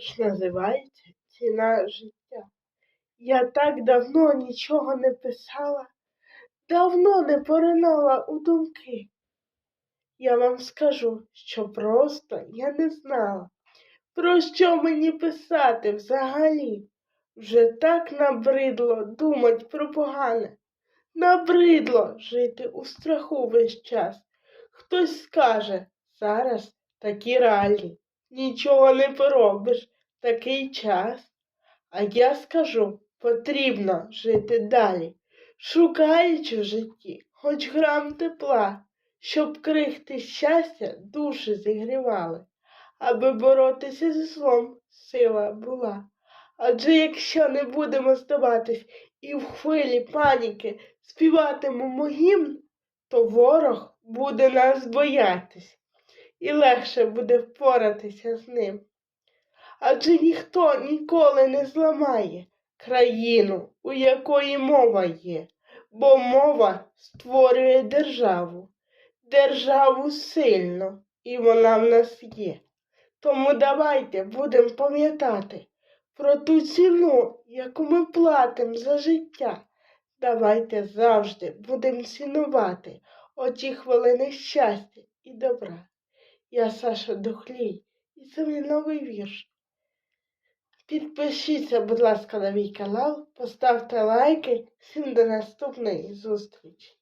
ж називається ціна життя. Я так давно нічого не писала, давно не поринала у думки. Я вам скажу, що просто я не знала, про що мені писати взагалі. Вже так набридло думать про погане, набридло жити у страху весь час. Хтось скаже, зараз такі реалії, нічого не поробиш, такий час. А я скажу, потрібно жити далі, шукаючи в житті хоч грам тепла, щоб крихти щастя душі зігрівали, аби боротися зі злом сила була. Адже якщо не будемо здаватись і в хвилі паніки співатимемо гімн, то ворог буде нас боятись, і легше буде впоратися з ним. Адже ніхто ніколи не зламає країну, у якої мова є, бо мова створює державу, державу сильно, і вона в нас є. Тому давайте будемо пам'ятати про ту ціну, яку ми платимо за життя. Давайте завжди будемо цінувати оті хвилини щастя і добра. Я Саша Духлій і це мій новий вірш. Підпишіться, будь ласка, на мій канал, поставте лайки. Всім до наступної зустрічі!